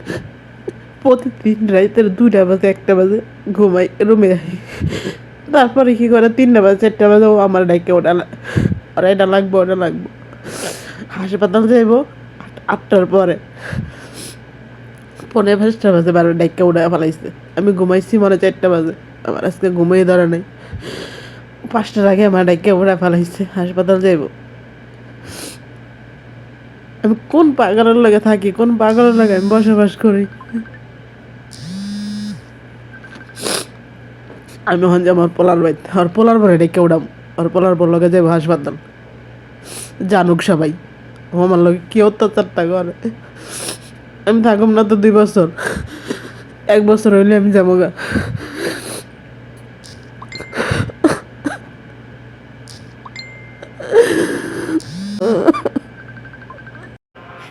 প্রতিদিন রাইতের দুটা বাজে, একটা বাজে, ঘুমাই, রুমে যাই। তারপরে কি করে, তিনটা বাজে, চারটা বাজে, ও আমার ডাইকে ওটা ওরা এটা লাগবো, ওটা লাগবো। হাসপাতাল যাইব আটটার পরে। পনেরো পাঁচটা বাজে বারো ডাইকে উড়ে ফেলাইছে আমি ঘুমাইছি মনে চারটা বাজে। আমার আজকে ঘুমিয়ে ধরে নাই। পাঁচটার আগে আমার ডাইকে উড়ে ফেলাইছে হাসপাতাল যাইব। আমি কোন পাগলের লাগে থাকি, কোন পাগলের লাগে আমি বসবাস করি? আমি হন যে আমার পোলার বাড়িতে আর পোলার পরে ডেকে উড়াম আর পোলার পর লগে যাব হাসপাতাল। জানুক সবাই। আমার লগে কি অত্যাচারটা করে? আমি থাকুম না তো দুই বছর। এক বছর হইলে আমি যাব গা।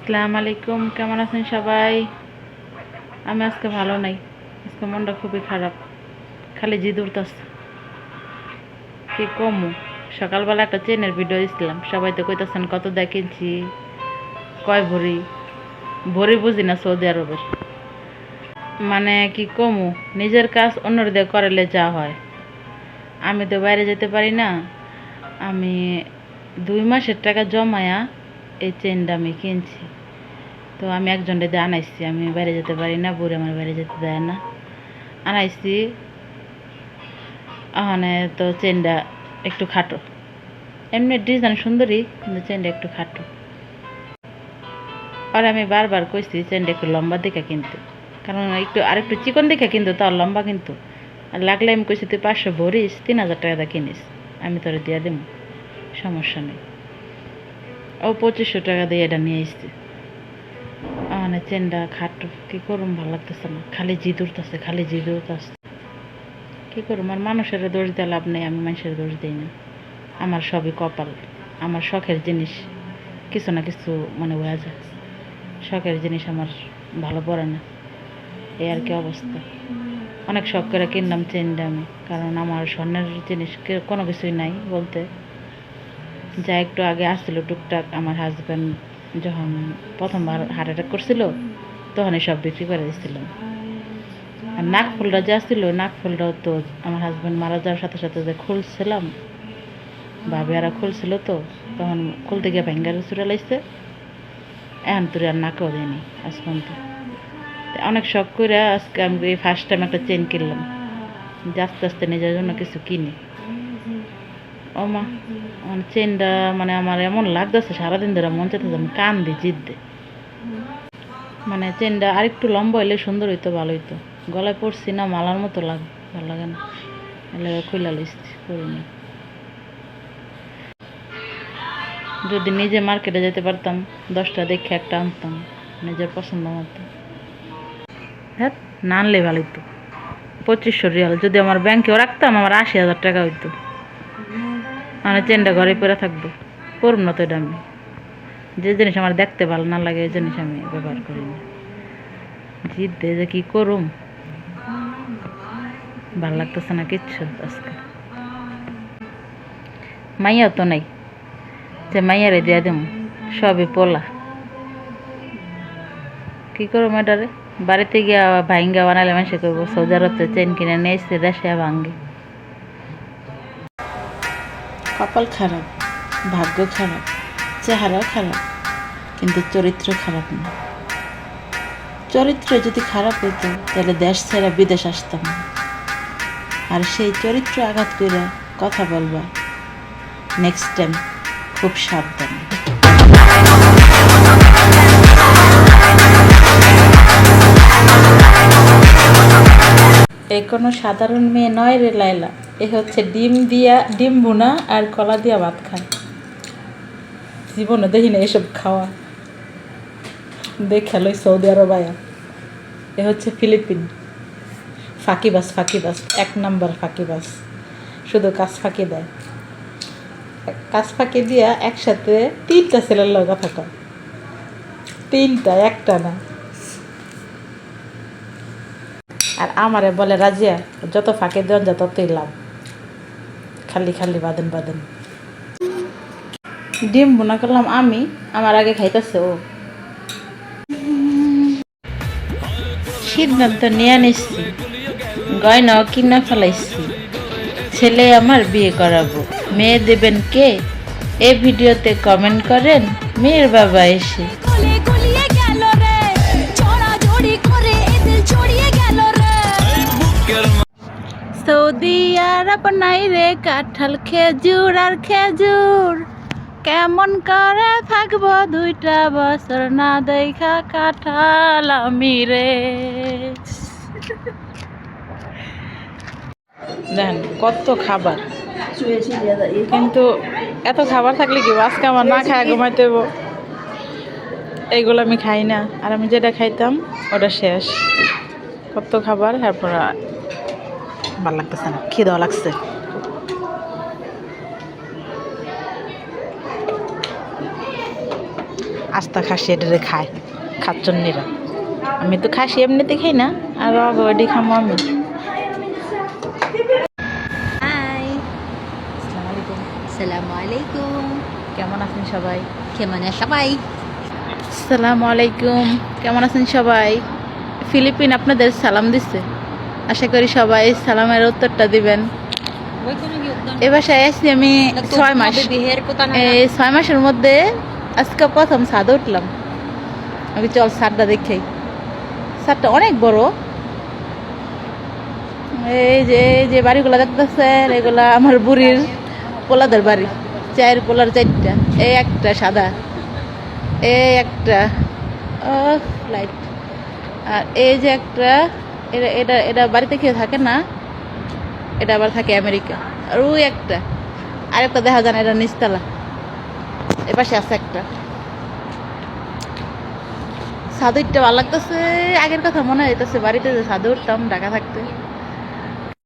আসসালামু আলাইকুম, কেমন আছেন সবাই? আমি আজকে ভালো নাই, আজকে মনটা খুবই খারাপ, খালি জিদ উঠতেছে কি কমু? সকালবেলা একটা চেনের ভিডিও দিছিলাম, সবাই তো কইতাছেন কত দা কিনছি, কয় ভরি? ভরি বুঝি না সৌদি আরবের। মানে কি কমু, নিজের কাজ অন্যর দিয়ে করালে যা হয়। আমি তো বাইরে যেতে পারি না, আমি দুই মাসের টাকা জমায়া এই চেনটা আমি কিনছি। তো আমি একজনটা দিয়ে আনাইছি। আমি বাইরে যেতে পারি না, বুড়ি আমার বাইরে যেতে দেয় না। আনাইছি। ওখানে তো চেনটা একটু খাটো। এমনি ডিজাইন সুন্দরী কিন্তু চেনটা একটু খাটো। আর আমি বারবার কইছি চেনটা একটু লম্বা দিকে কিন্তু। কারণ একটু আর একটু চিকন দিকে কিন্তু তার লম্বা কিন্তু। আর লাগলে আমি কইছি, তুই পাঁচশো ভরিস, তিন হাজার টাকা দা কিনিস। আমি তোরে দিয়ে দেবো সমস্যা নেই। ও পঁচিশশো টাকা দিয়ে এটা নিয়ে এসছি মানে খাটো, কি করুম, ভালো লাগতেছে না। খালি খালি কি করুম, আর মানুষের দোষ দিয়ে লাভ নেই, আমি মানুষের দোষ দিই না। আমার সবই কপাল, আমার শখের জিনিস কিছু না কিছু মনে হয়ে যায়। শখের জিনিস আমার ভালো পড়ে না। এই আর কি অবস্থা। অনেক শখ করে কিনলাম চেনটা আমি, কারণ আমার স্বর্ণের জিনিস কোনো কিছুই নাই বলতে। যা একটু আগে আসছিল টুকটাক, আমার হাজব্যান্ড যখন প্রথমবার হার্ট অ্যাটাক করছিল, তখনই সব বিক্রি করে দিয়েছিলাম আর নাক ফুলটা যা ছিল, নাক ফুলটাও তো আমার হাজব্যান্ড মারা যাওয়ার সাথে সাথে যে খুলছিলাম, ভাবি আর খুলছিল তো, তখন খুলতে গিয়ে ভেঙ্গারে চুরে লাগছে এখন তুই আর নাকেও দেয়নি আজ পর্যন্ত। অনেক শখ করে আজকে আমি ফার্স্ট টাইম একটা চেন কিনলাম। যে আস্তে আস্তে নিজের জন্য কিছু কিনি। ও মা চেনটা মানে আমার এমন লাগতেছে, সারাদিন ধরে মন চাইতেছে আমি কান দিই জিদ মানে চেনটা আরেকটু লম্বা হইলে সুন্দর হইতো, ভালো হইতো। গলায় পড়ছি না, মালার মতো লাগে, ভালো লাগে না। এলে খুইলা লইছি করিনি যদি নিজে মার্কেটে যেতে পারতাম, দশটা দেখে একটা আনতাম, নিজের পছন্দ মতো। হ্যাঁ না আনলে ভালো হইতো। পঁচিশশো রিয়াল, যদি আমার ব্যাংকেও রাখতাম, আমার আশি হাজার টাকা হইতো। মানে চেনটা ঘরে পরে থাকব। করব না তো এটা আমি। যে জিনিস আমার দেখতে ভালো না লাগে এই জিনিস আমি ব্যবহার করি না। জিদ দে যে কি করুম। ভালো লাগতেছে না কিচ্ছু আজকে। মাইয়াও তো নাই। যে মাইয়ারে দিয়া দেম, সবই পোলা। কি করব ম্যাডারে বাড়িতে গিয়া ভাইঙ্গা বানালে মানুষে করব সৌদি আরবতে চেন কিনে নিয়ে এসছে, দেশে ভাঙ্গে। কপাল খারাপ, ভাগ্য খারাপ, চেহারা খারাপ, কিন্তু চরিত্র খারাপ না চরিত্র যদি খারাপ হতো তাহলে দেশ ছেড়া বিদেশ আসতাম না। আর সেই চরিত্র আঘাত করে কথা বলবা নেক্সট টাইম খুব সাবধানে এ কোনো সাধারণ মেয়ে নয় রে লাইলা এ হচ্ছে ডিম দিয়া, ডিম ভুনা আর কলা দিয়া ভাত খায়। জীবনে দেখি না এসব খাওয়া। দেখে লই সৌদি আরব আয়া। এ হচ্ছে ফিলিপিন। ফাঁকিবাস ফাঁকিবাস এক নাম্বার ফাঁকিবাস শুধু কাজ ফাঁকি দেয়। কাজ ফাঁকি দিয়া একসাথে তিনটা ছেলের লগা থাকা তিনটা, একটা না। আর আমারে বলে, রাজিয়া, যত ফাঁকে দেন যা ততই লাভ খালি খালি বাদেন বাদেন। ডিম বোনা করলাম আমি, আমার আগে খাইতেছে ও। সিদ্ধান্ত নিয়ে নিচ্ছি গয়নাও কিনা ফেলাইছি। ছেলে আমার বিয়ে করাবো। মেয়ে দেবেন কে? এ ভিডিওতে কমেন্ট করেন, মেয়ের বাবা এসে। আরব নাই রে কাঁঠাল খেজুর আর খেজুর কেমন করে থাকব দুইটা বছর না দেখা কাঁঠাল আমি রে? দেখেন কত খাবার। কিন্তু এত খাবার থাকলে কি আজকে আমার না খায় ঘুমাইতে এইগুলো আমি খাই না। আর আমি যেটা খাইতাম ওটা শেষ। কত খাবার তারপর আর ভালো লাগতেছে না খিদাও লাগছে। আস্তা খাসি এটারে খায় খাচ্চন্নিরা আমি তো খাসি এমনিতে খাই না আর অগডি খামো আমি। আসসালামু আলাইকুম কেমন আছেন সবাই? কেমন সবাই? আসসালামু আলাইকুম কেমন আছেন সবাই? ফিলিপিন আপনাদের সালাম দিচ্ছে আশা করি সবাই সালামের উত্তরটা দিবেন। এ বাসায় আসছি আমি ছয় মাস। এই ছয় মাসের মধ্যে আজকে প্রথম ছাদে উঠলাম। আমি চল ছাদটা দেখেই। ছাদটা অনেক বড়। এই যে যে বাড়িগুলো দেখতেছেন এগুলা আমার বুড়ির পোলাদের বাড়ি। চায়ের পোলার চারটা। এই একটা সাদা। এই একটা লাইট আর এই যে একটা এটা এটা এটা বাড়িতে খেয়ে থাকে না, এটা আবার থাকে আমেরিকা। আর ওই একটা, আরেকটা দেখা যায় না, এটা নিচতলা। এপাশে আছে একটা। সাদুরটা ভালো লাগতেছে, আগের কথা মনে হইতেছে, বাড়িতে যে সাদু উঠতাম ঢাকা থাকতে।